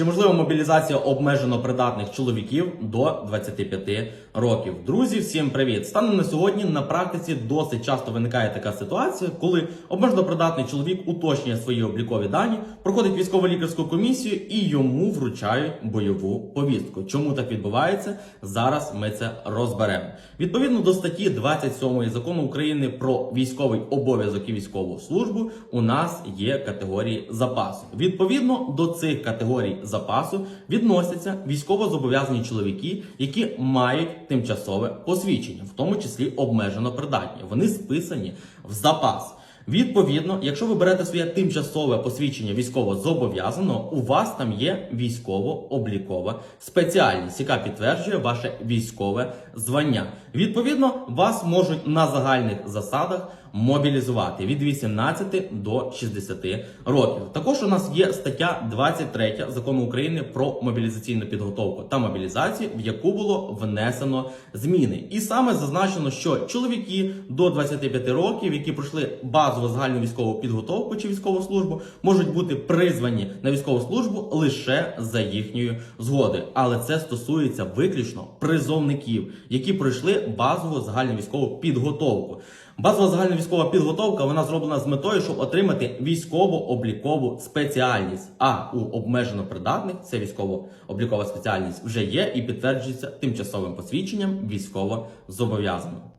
Чи можлива мобілізація обмежено придатних чоловіків до 25 років? Друзі, всім привіт! Станом на сьогодні на практиці досить часто виникає така ситуація, коли обмежено придатний чоловік уточнює свої облікові дані, проходить військово-лікарську комісію і йому вручають бойову повістку. Чому так відбувається? Зараз ми це розберемо. Відповідно до статті 27 закону України про військовий обов'язок і військову службу, у нас є категорії запасу. Відповідно до цих категорій запасу відносяться військово-зобов'язані чоловіки, які мають тимчасове посвідчення, в тому числі обмежено придатні. Вони списані в запас. Відповідно, якщо ви берете своє тимчасове посвідчення військово зобов'язаного, у вас там є військово-облікова спеціальність, яка підтверджує ваше військове звання. Відповідно, вас можуть на загальних засадах мобілізувати від 18 до 60 років. Також у нас є стаття 23 закону України про мобілізаційну підготовку та мобілізацію, в яку було внесено зміни. І саме зазначено, що чоловіки до 25 років, які пройшли базову загальну військову підготовку чи військову службу, можуть бути призвані на військову службу лише за їхньою згодою. Але це стосується виключно призовників, які пройшли базову загальну військову підготовку. Базова загальна військова підготовка вона зроблена з метою, щоб отримати військово-облікову спеціальність. А у обмежено придатних це військово-облікова спеціальність вже є і підтверджується тимчасовим посвідченням військово зобов'язаного.